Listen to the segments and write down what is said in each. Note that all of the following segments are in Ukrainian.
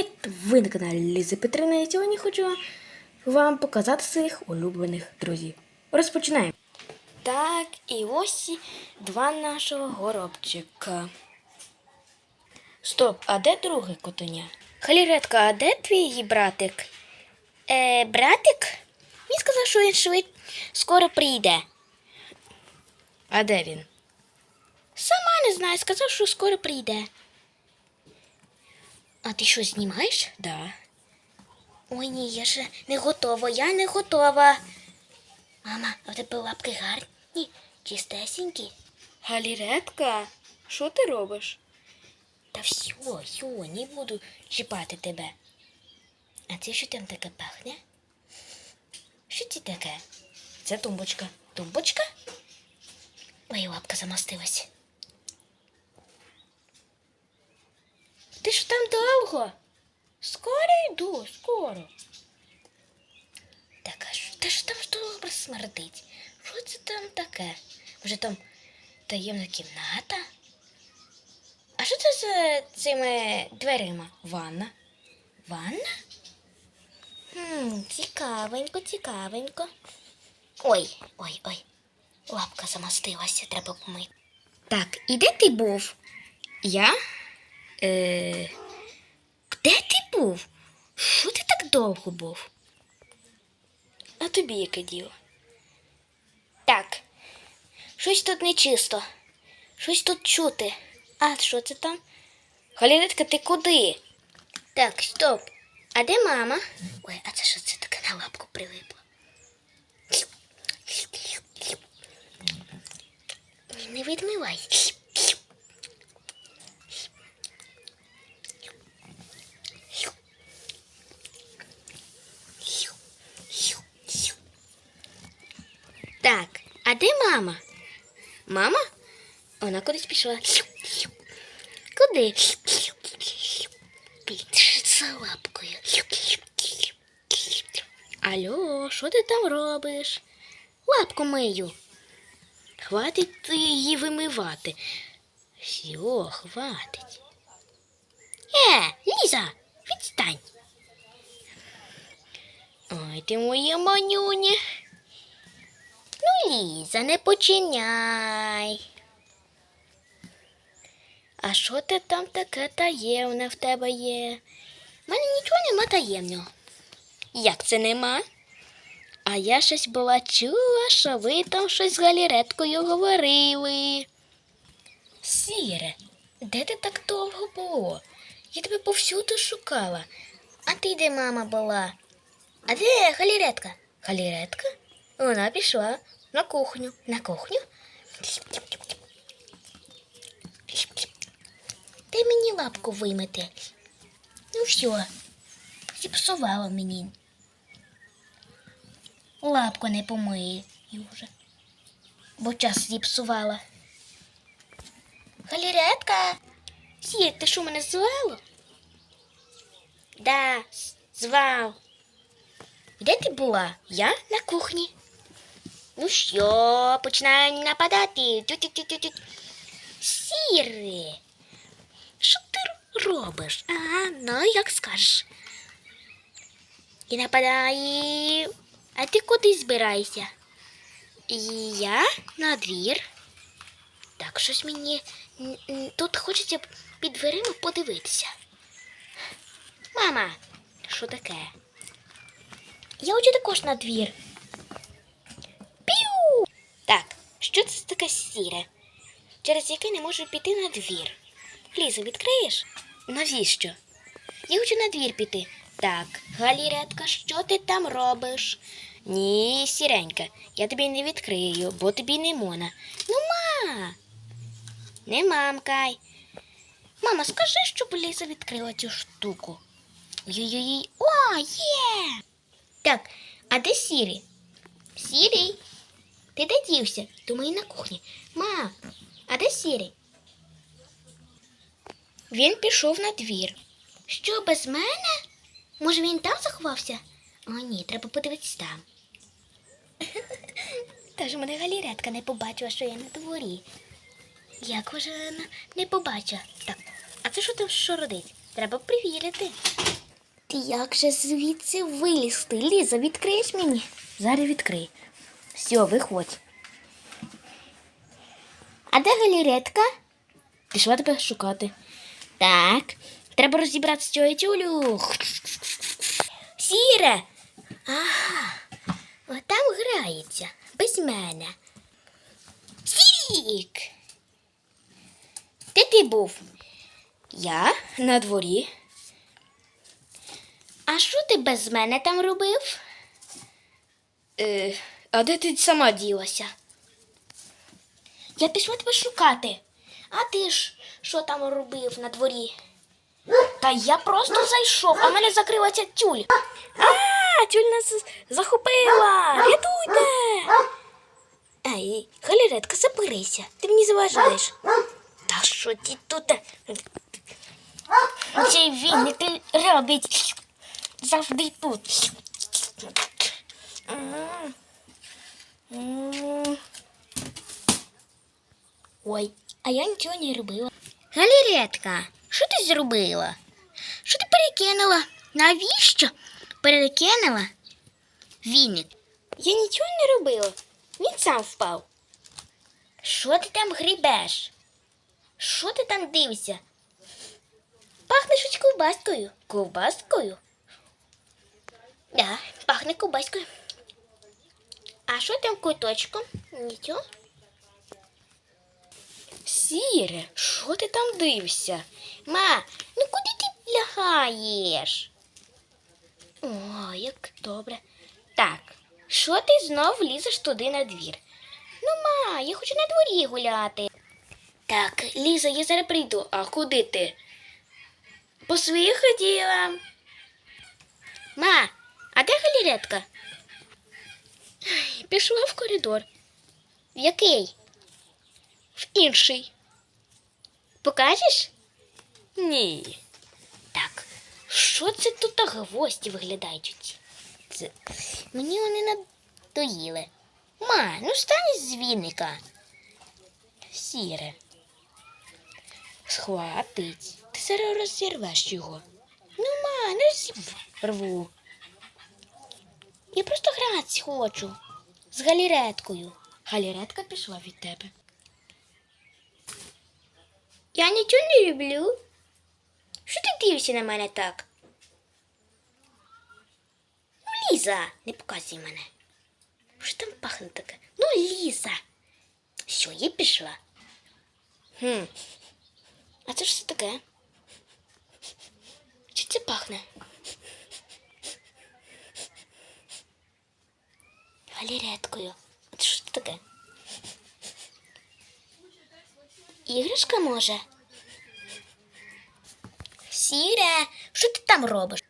Привіт! Ви на каналі Лізи Петрина і сьогодні хочу вам показати своїх улюблених друзів. Розпочинаємо. Так, і ось два нашого горобчика. Стоп, а де другий котеня? Халіретка, а де твій братик? Е, братик? Він сказав, що він швид скоро прийде. А де він? Сама не знаю, сказав, що скоро прийде. А ти що знімаєш? Да. Ой ні, я ще не готова, я не готова. Мама, а в тебе лапки гарні, чистесенькі. Галіретка, що ти робиш? Та все, все, не буду чіпати тебе. А це що там таке пахне? Що це таке? Це тумбочка. Тумбочка? Ой, лапка замастилась. Ти ж там довго? Скоро йду, скоро. Так, а що, та ж там добре смердить? Що це там таке? Вже там таємна кімната? А що це за цими дверима? Ванна? Ванна? Хм, цікавенько, цікавенько. Ой, ой, ой. Лапка замастилася, треба помити. Так, і де ти був? Я? Е, де ти був? Що ти так довго був? А тобі яке діло? Так, щось тут нечисто. Щось тут чути. А що це там? Халінетка, ти куди? Так, стоп. А де мама? Ой, а це що це таке на лапку прилипло? Не відмивай. Так, а де мама? Мама? Вона кудись пішла. Куди? Під лапкою. Алло, що ти там робиш? Лапку мию. Хватить її вимивати. Все, хватить. Е, Ліза, відстань. Ой, ти моя манюня. Ну, Ліза, не починяй. А що ти там таке таємне в тебе є? У мене нічого нема таємного. Як це нема? А я щось була чула, що ви там щось з галіреткою говорили. Сіре, де ти так довго було? Я тебе повсюду шукала. А ти де мама була? А де галіретка? Галіретка? Вона пішла на кухню. На кухню? Дай мені лапку вимити. Ну все, зіпсувала мені. Лапку не помиє вже. Бо час зіпсувала. Галіретка, Сір, ти що мене звало? Да, звав. Де ти була? Я на кухні. Ну що, починаю нападати. Сіре, що ти робиш? Ага, ну як скажеш. І нападає. А ти куди збираєшся? Я на двір. Так, щось мені тут хочеться під дверима подивитися. Мама, що таке? Я хочу також на двір. Піу! Так, сіре, через яке не можу піти на двір? Ліза, відкриєш? Навіщо? Я хочу на двір піти. Так, Галіретка, що ти там робиш? Ні, сіренька, я тобі не відкрию, бо тобі не мона. Ну, ма. Не мамкай. Мама, скажи, щоб Ліза відкрила цю штуку. Ой-ой-ой. О, є! Так, а де Сірі? Сірі? Ти де дівся? Думаю, на кухні. Ма, а де Сірі? Він пішов на двір. Що, без мене? Може, він там заховався? О, ні, треба подивитись там. Та ж мене галіретка не побачила, що я на дворі. Як вже вона не побачила? Так, а це що там що родить? Треба перевірити. Ти як же звідси вилізти? Ліза, відкриєш мені? Зараз відкрий. Все, виходь. А де галеретка? Пішла тебе шукати. Так, треба розібрати з цього тюлю. Сіре. Ага. Там грається. Без мене. Сірік. Де ти був? Я на дворі. А що ти без мене там робив? Е, а де ти сама ділася? Я пішла тебе шукати. А ти ж що там робив на дворі? Та я просто зайшов, а мене закрила ця тюль. А, тюль нас захопила. Рятуйте. Ай, галеретка, заберися. Ти мені заважаєш. Та що ти тут? Цей віник робить завжди тут. Ой, а я нічого не робила. Галеретка, що ти зробила? Що ти перекинула? Навіщо? Перекинула? Віник. Я нічого не робила. Він сам впав. Що ти там грібеш? Що ти там дивишся? Пахне щось ковбаскою. Ковбаскою? Да, пахне ковбаскою. А що там куточком? Нічого. Сіре, що ти там дивишся? Ма, ну куди ти лягаєш? О, як добре. Так, що ти знов лізеш туди на двір? Ну, ма, я хочу на дворі гуляти. Так, Ліза, я зараз прийду. А куди ти? По своїх ділам. Ма, а де галеретка? Пішла в коридор. В який? В інший. Покажеш? Ні. Так, що це тут так гвозді виглядають? Це... Мені вони надоїли. Ма, ну стань з віника. Сіре. Схватить. Ти зараз розірвеш його. Ну, ма, не розірву. Я просто гратись хочу. З галереткою. Галеретка пішла від тебе. Я нічого не люблю. Що ти дивишся на мене так? Ну, Ліза, не показуй мене. Що там пахне таке? Ну, Ліза. Що, я пішла? Хм. А це ж все таке? Чи це пахне? Галереткою. Це що це таке? Іграшка може? Сіре, що ти там робиш?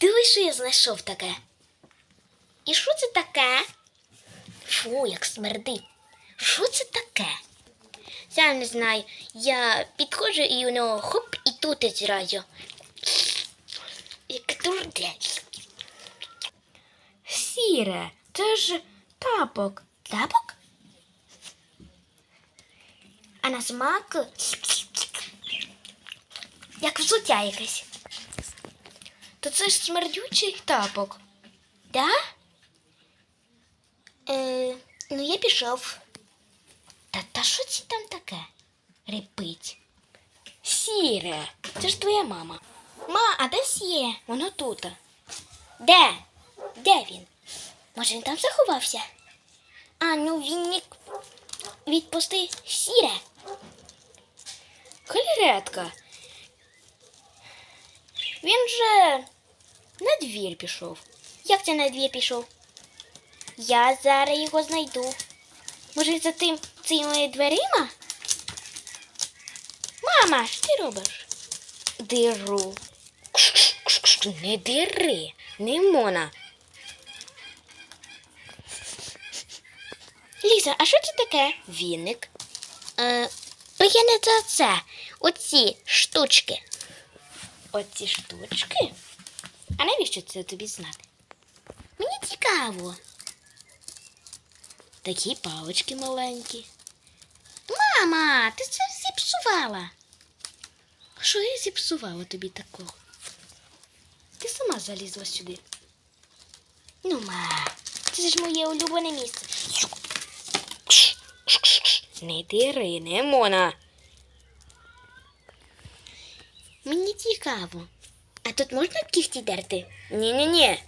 Диви, що я знайшов таке. І що це таке? Фу, як смердить. Що це таке? Я не знаю. Я підходжу і воно хоп, і тут зразу. Як дурдець. Сіре, це ж тапок. Тапок? А на смак як взуття якесь. То це ж смердючий тапок. Да? Е, ну, я пішов. Та та що це там таке? Репить. Сіре, це ж твоя мама. Ма, а де сіре? Воно тут. Де? Де він? Може він там заховався? А, ну він не відпусти сіре. Галеретка. Він же на двір пішов. Як це на двір пішов? Я зараз його знайду. Може, за тим цими дверима? Мама, що ти робиш? Диру. Не дири, не мона. Ліза, а що це таке? Віник. Е, то я не за це. Оці штучки. Оці штучки? А навіщо це тобі знати? Мені цікаво. Такі палички маленькі. Мама, ти це зіпсувала. Що я зіпсувала тобі такого? Ти сама залізла сюди. Ну, ма, це ж моє улюблене місце. Не дири, не мона. Мені цікаво. А тут можна кісті дерти? Ні-ні-ні.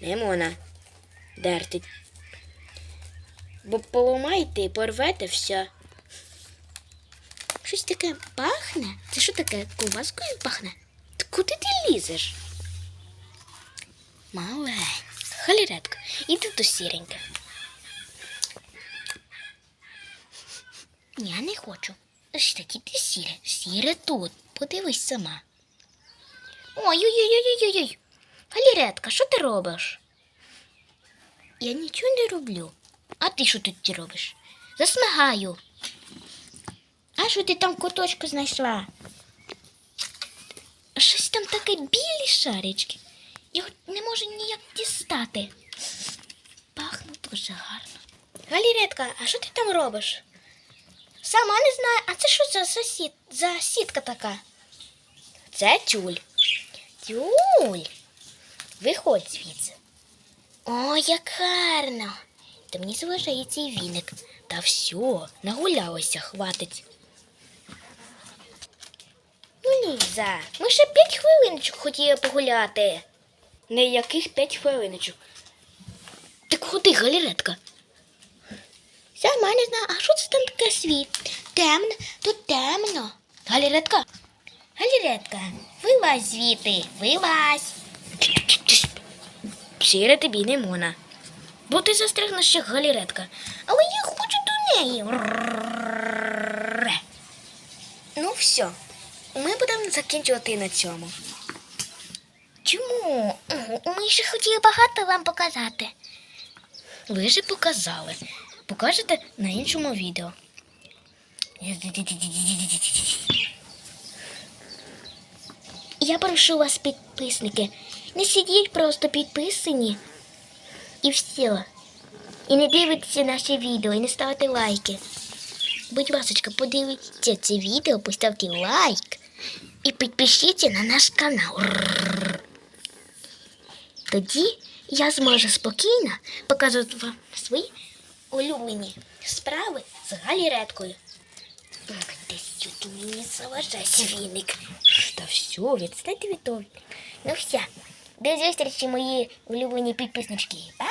Не мона. Дерти. Бо поламаєте і порвете все. Щось таке пахне? Це що таке? Ковбаскою пахне? Та куди ти лізеш? Мале, халіретка, іди до сіреньке. Я не хочу. Що ти сіре? Сіре тут. Подивись сама. Ой-ой-ой-ой-ой-ой. Галіретка, що ти робиш? Я нічого не роблю. А ти що тут робиш? Засмагаю. А що ти там куточку знайшла? Щось там таке білі шарички. Його не можу ніяк дістати. Пахне дуже гарно. Галіретка, а що ти там робиш? Сама не знаю, а це що за сусід, за сітка така? Це тюль. Тюль. Виходь звідси. О, як гарно. Та мені заважає цей віник. Та все, нагулялося, хватить. Ну, Ліза, ми ще п'ять хвилиночок хотіли погуляти. Не яких п'ять хвилиночок. Так ходи, галеретка. Сама не знаю, а що це світ? Темно, тут темно. Галеретка. Галеретка, вилазь звідти, вилазь. Сіре тобі не мона. Бо ти застрягнеш як галеретка. Але я хочу до неї. Ну, все. Ми будемо закінчувати на цьому. Чому? Ми ще хотіли багато вам показати. Ви вже показали. Покажете на іншому відео. Я прошу вас, підписники, не сидіть просто підписані і все. І не дивіться наші відео, і не ставте лайки. Будь ласка, подивіться це відео, поставте лайк і підпишіться на наш канал. Тоді я зможу спокійно показувати вам свої улюблені справи з галіреткою. Десь тут не заважає свіник. Та все, ведь від того. Ну все. До зустрічі, мої улюблені підписнички. Па!